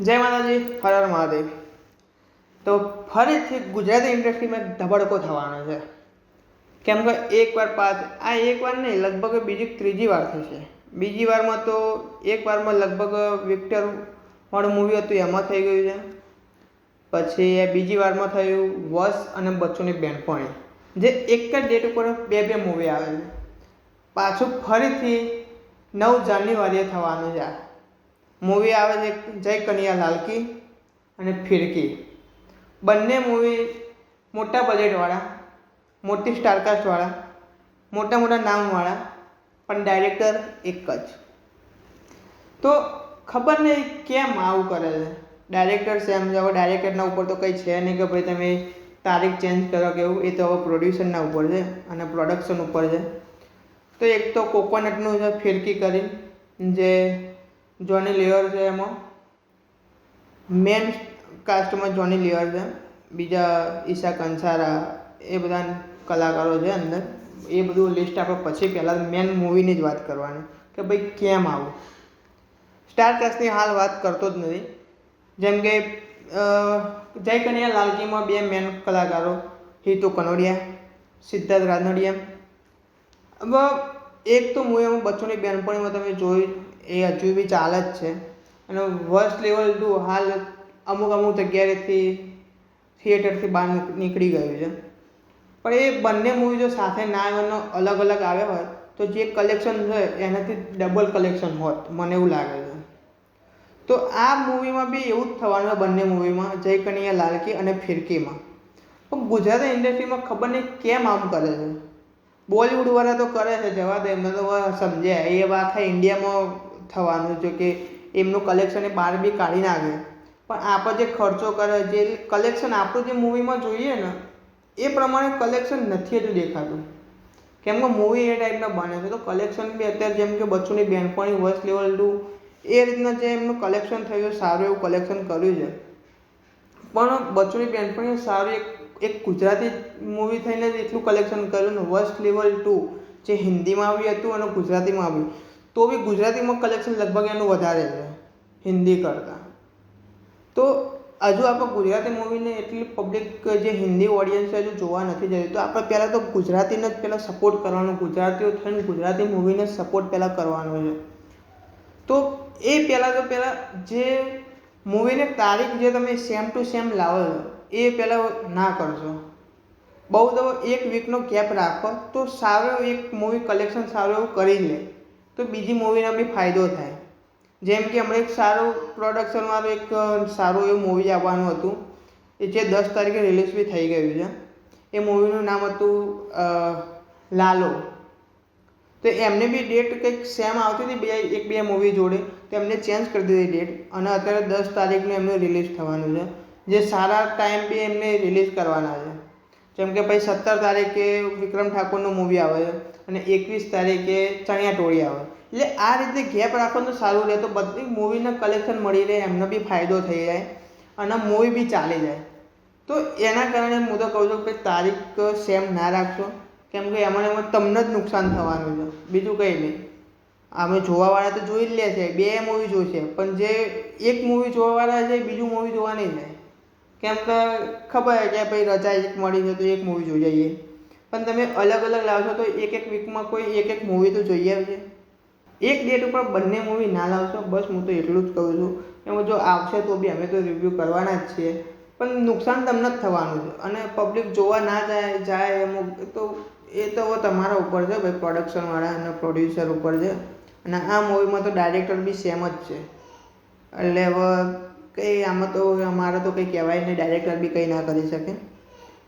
જય માતાજી, હર હર મહાદેવ. તો ફરીથી ગુજરાતી ઇન્ડસ્ટ્રીમાં ધબડકો થવાનો છે. કેમ કે એકવાર પાછ, આ એકવાર નહીં, લગભગ બીજી ત્રીજી વાર થશે. બીજી વારમાં તો એક વારમાં લગભગ વિક્ટર વાળું મૂવી હતું, એમાં થઈ ગયું છે. પછી એ બીજી વારમાં થયું વસ અને બચ્ચોની બેનપણી. જે એક જ ડેટ ઉપર બે બે મૂવી આવે છે પાછું ફરીથી નવ જાન્યુઆરીએ થવાનું છે આ. મૂવી આવે છે જય કનૈયા લાલકી અને ફિરકી. બંને મૂવી મોટા બજેટવાળા મોટી સ્ટારકાસ્ટવાળા મોટા મોટા નામવાળા પણ ડાયરેક્ટર એક જ. તો ખબર નહીં કેમ આવું કરે છે? ડાયરેક્ટર સેમ હવે ડાયરેક્ટરના ઉપર તો કંઈ છે નહીં કે ભાઈ તમે તારીખ ચેન્જ કરો કે એવું, એ તો હવે પ્રોડ્યુસરના ઉપર છે અને પ્રોડક્શન ઉપર છે. તો એક તો કોકોનટનું છે, ફિરકી કરી જે જોની લિવર છે એમાં. મેન કાસ્ટમાં જોની લિવર છે. બીજા ઈશા કંસારા, એ બધા કલાકારો છે અંદર. એ બધું લિસ્ટ આપણે પછી પહેલાં મેન મૂવીની જ વાત કરવાની. કે ભાઈ કેમ આવું? સ્ટાર કાસ્ટની હાલ વાત કરતો જ નથી. જેમ કે જય કન્યા લાલકીમાં બે મેન કલાકારો. હિતુ કનોડિયા, સિદ્ધાર્થ રાનોડિયા હવે એક તો મૂવીમાં બચ્ચોની બેનપણીમાં તમે જોયું એ હજુ બી ચાલે જ છે. અને વર્સ્ટ લેવલ ટુ હાલ અમુક અમુક જગ્યાએથી થિયેટરથી બહાર નીકળી ગયું છે. પણ એ બંને મૂવી જો સાથે ના આવ્યો અલગ અલગ આવ્યા હોય, તો જે કલેક્શન છે એનાથી ડબલ કલેક્શન હોત, મને એવું લાગે છે. તો આ મૂવીમાં બી એવું જ થવાનું બંને મૂવીમાં જય કનૈયા લાલકી અને ફિરકીમાં. પણ ગુજરાતી ઇન્ડસ્ટ્રીમાં ખબર નહીં કેમ આમ કરે છે. બોલિવૂડવાળા તો કરે છે, જવા દે. એમને તો સમજે. એ આખા ઇન્ડિયામાં થવાનું છે કે એમનું કલેક્શન એ બહાર બી કાઢી નાખે. પણ આપણે જે ખર્ચો કરે જે કલેક્શન આપણું જે મૂવીમાં જોઈએ ને, એ પ્રમાણે કલેક્શન નથી હજુ દેખાતું. કેમ કે મૂવી એ ટાઈપના બને છે. તો કલેક્શન બી અત્યારે જેમ કે બચ્ચુની બેનપણી વર્સ લેવલ ટુ એ રીતના જે એમનું કલેક્શન થયું, સારું એવું કલેક્શન કર્યું છે. પણ બચ્ચુની બેનપણીએ સારું એક એક ગુજરાતી મૂવી થઈને જ એટલું કલેક્શન કર્યું ને વર્સ્ટ લેવલ ટુ જે હિન્દીમાં આવ્યું હતું અને ગુજરાતીમાં આવ્યું તો બી ગુજરાતીમાં કલેક્શન લગભગ એનું વધારે છે, હિન્દી કરતાં. તો હજુ આપણે ગુજરાતી મૂવીને એટલી પબ્લિક જે હિન્દી ઓડિયન્સ હજુ જોવા નથી જતી તો આપણે પહેલાં તો ગુજરાતીને જ પહેલાં સપોર્ટ કરવાનો, ગુજરાતીઓ થઈને ગુજરાતી મૂવીને સપોર્ટ પહેલાં કરવાનો છે. તો એ પહેલાં તો પહેલાં જે મૂવીને તારીખ જે તમે સેમ ટુ સેમ લાવો છો એ પહેલાં ના કરશો બહુ તો એક વીકનો ગેપ રાખો, તો સારું એક મૂવી કલેક્શન સારું એવું કરી લે. તો બીજી મૂવીનો બી ફાયદો થાય. જેમ કે હમણાં એક સારું પ્રોડક્શનવાળું એક સારું એવું મૂવી આવવાનું હતું. એ જે દસ તારીખે રિલીઝ બી થઈ ગયું છે. એ મૂવીનું નામ હતું લાલો. તો એમને બી ડેટ કંઈક સેમ આવતી હતી બે, એક બે મૂવી જોડે. તો એમને ચેન્જ કરી દીધી ડેટ અને અત્યારે દસ તારીખનું એમનું રિલીઝ થવાનું છે. જે સારા ટાઈમ બી એમને રિલીઝ કરવાના છે. જેમ કે ભાઈ સત્તર તારીખે વિક્રમ ઠાકોરનું મૂવી આવે છે અને એકવીસ તારીખે ચણિયા ટોળી આવે. એટલે આ રીતે ગેપ રાખો તો સારું રહે તો બધી મૂવીના કલેક્શન મળી રહે, એમનો બી ફાયદો થઈ જાય અને મૂવી બી ચાલી જાય. તો એના કારણે હું તો કહું છું કે તારીખ સેમ ના રાખશો. કેમ કે એમાં એમાં તમને જ નુકસાન થવાનું છે. બીજું કંઈ નહીં. અમે જોવાવાળા તો જોઈ જ લે છે. બે મૂવી જોશે પણ જે એક મૂવી જોવાવાળા છે, બીજું મૂવી જોવા નહીં. જાય કેમ કે ખબર છે, ભાઈ રજા એક મળી છે તો એક મૂવી જોઈ જઈએ પણ તમે અલગ અલગ લાવશો તો એક એક વીકમાં કોઈ એક એક મૂવી તો જોઈએ આવશે એક ડેટ ઉપર બંને મૂવી ના લાવશો, બસ હું તો એટલું જ કહું છું. એમાં જો આવશે તો બી અમે તો રિવ્યૂ કરવાના જ છીએ. પણ નુકસાન તમને જ થવાનું છે. અને પબ્લિક જોવા ના જાય જાય અમુક તો, એ તો તમારા ઉપર છે ભાઈ પ્રોડક્શનવાળા અને પ્રોડ્યુસર ઉપર છે. અને આ મૂવીમાં તો ડાયરેક્ટર બી સેમ જ છે. એટલે હવે કંઈ આમાં તો અમારે તો કંઈ કહેવાય નહીં ડાયરેક્ટર બી કંઈ ના કરી શકે.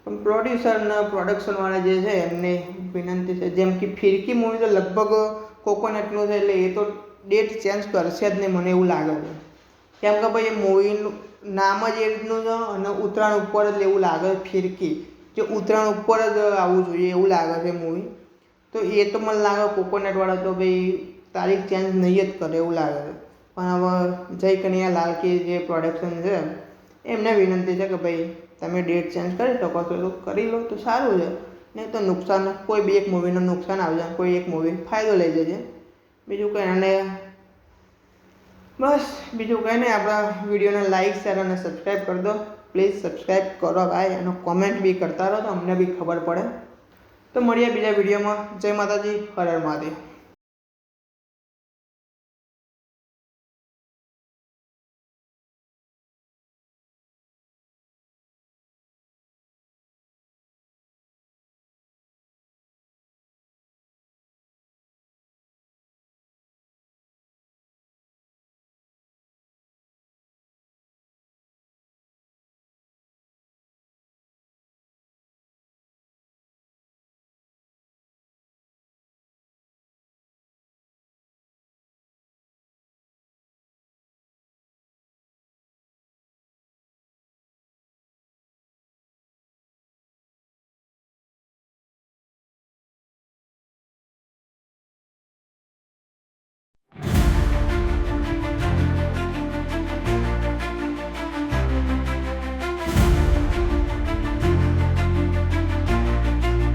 પણ પ્રોડ્યુસરને પ્રોડક્શનવાળા જે છે, એમને વિનંતી છે, જેમ કે ફિરકી મૂવી તો લગભગ કોકોનટનું છે એટલે એ તો ડેટ ચેન્જ કરશે જ નહીં, મને એવું લાગે છે. કેમ કે ભાઈ એ મૂવીનું નામ જ એ રીતનું છે અને ઉત્તરાયણ ઉપર જ એવું લાગે છે ફિરકી. જે ઉત્તરાયણ ઉપર જ આવવું જોઈએ એવું લાગે છે મૂવી તો એ તો મને લાગે કોકોનટવાળા તો ભાઈ તારીખ ચેન્જ નહીં જ કરે એવું લાગે છે. પણ હવે જય કનૈયા લાલકી જે પ્રોડક્શન છે, એમને વિનંતી છે કે ભાઈ તમે ડેટ ચેન્જ કરી શકો છો, તો કરી લો, તો સારું છે. નહીં તો નુકસાન, કોઈ બી એક મૂવીનું નુકસાન આવી જાય, કોઈ એક મૂવી ફાયદો લઈ જજે. બીજું કંઈ, અને બસ, બીજું કંઈ નહીં, આપણા વિડીયોને લાઈક શેર અને સબસ્ક્રાઈબ કરી દો. પ્લીઝ સબસ્ક્રાઈબ કરો ભાઈ અને કોમેન્ટ બી કરતા રહો, તો અમને બી ખબર પડે. તો મળીએ બીજા વિડીયોમાં. જય માતાજી, હર હર